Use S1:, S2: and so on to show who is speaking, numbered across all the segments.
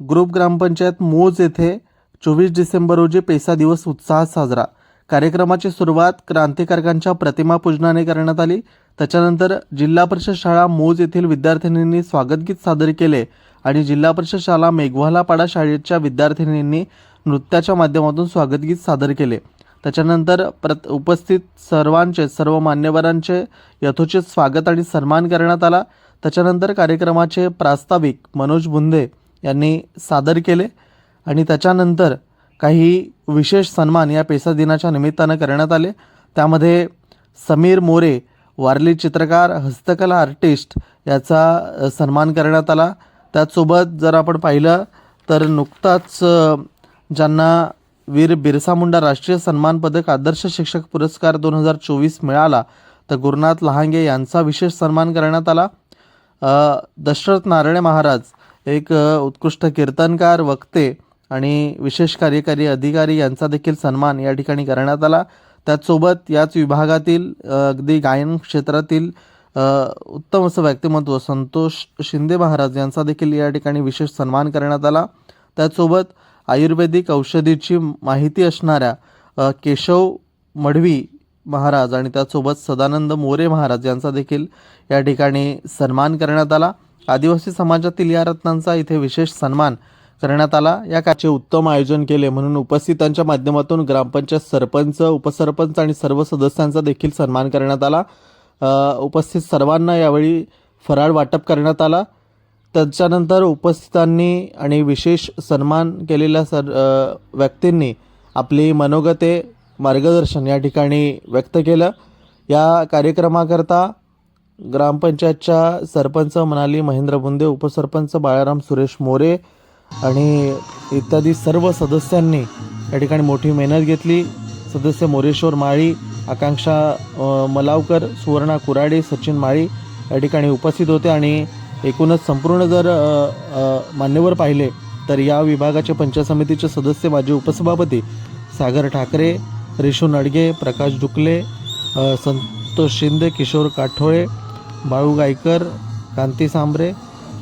S1: Group ग्रामपंचायत मोज येथे चोवीस डिसेंबर रोजी पेसा दिवस उत्साहात साजरा. कार्यक्रमाची सुरुवात क्रांतिकारकांच्या प्रतिमा पूजनाने करण्यात आली. त्याच्यानंतर जिल्हा परिषद शाळा मोज येथील विद्यार्थिनींनी स्वागतगीत सादर केले आणि जिल्हा परिषद शाळा मेघवालापाडा शाळेच्या विद्यार्थिनींनी नृत्याच्या माध्यमातून स्वागतगीत सादर केले. त्याच्यानंतर प्रत उपस्थित सर्वांचे सर्व मान्यवरांचे यथोचित स्वागत आणि सन्मान करण्यात आला. त्याच्यानंतर कार्यक्रमाचे प्रास्ताविक मनोज बुंदे यांनी सादर केले आणि त्याच्यानंतर काही विशेष सन्मान या पेसा दिनाच्या निमित्तानं करण्यात आले. त्यामध्ये समीर मोरे वारली चित्रकार हस्तकला आर्टिस्ट याचा सन्मान करण्यात आला. त्याचसोबत जर आपण पाहिलं तर नुकताच ज्यांना वीर बिरसा मुंडा राष्ट्रीय सन्मान पदक आदर्श शिक्षक पुरस्कार दोन हजार चोवीस मिळाला तर गुरुनाथ लहांगे यांचा विशेष सन्मान करण्यात आला. दशरथ नारायण महाराज एक उत्कृष्ट कीर्तनकार वक्ते आणि विशेष कार्यकारी अधिकारी यांचा देखील सन्मान या ठिकाणी करण्यात आला. त्याचसोबत याच विभागातील अगदी गायन क्षेत्रातील उत्तम असं व्यक्तिमत्व संतोष शिंदे महाराज यांचा देखील या ठिकाणी विशेष सन्मान करण्यात आला. त्याचसोबत आयुर्वेदिक औषधीची माहिती असणाऱ्या केशव मढवी महाराज आणि त्याचसोबत सदानंद मोरे महाराज यांचा देखील या ठिकाणी सन्मान करण्यात आला. आदिवासी समाजातील या रत्नांचा इथे विशेष सन्मान करण्यात आला. या काचे उत्तम आयोजन केले. म्हणून उपस्थितांच्या माध्यमातून ग्रामपंचायत सरपंच उपसरपंच आणि सर्व सदस्यांचा देखील सन्मान करण्यात आला. उपस्थित सर्वांना यावेळी फराळ वाटप करण्यात आला. त्याच्यानंतर उपस्थितांनी आणि विशेष सन्मान केलेल्या सर व्यक्तींनी आपली मनोगते मार्गदर्शन या ठिकाणी व्यक्त केलं. या कार्यक्रमाकरता ग्रामपंचायतच्या सरपंच मनाली महेंद्र बुंदे उपसरपंच बाळाराम सुरेश मोरे आणि इत्यादी सर्व सदस्यांनी या ठिकाणी मोठी मेहनत घेतली. सदस्य मोरेश्वर माळी आकांक्षा मलावकर सुवर्णा कुराडे सचिन माळी या ठिकाणी उपस्थित होते आणि एकूणच संपूर्ण जर मान्यवर पाहिले तर या विभागाचे पंचायत समितीचे सदस्य माजी उपसभापती सागर ठाकरे रिशू नडगे प्रकाश डुकले संतोष शिंदे किशोर काठोळे बाळू गायकर कांती सांबरे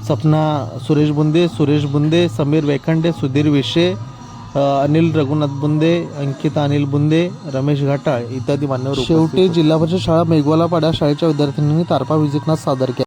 S1: सपना सुरेश बुंदे सुरेश बुंदे समीर वेखंडे सुधीर विशे अनिल रघुनाथ बुंदे अंकिता अनिल बुंदे रमेश घाटाळ इत्यादी मान्यवर शेवटी जिल्हा परिषद शाळा मेघवाला पाड्या शाळेच्या विद्यार्थ्यांनी तारपा विजिटना सादर केला.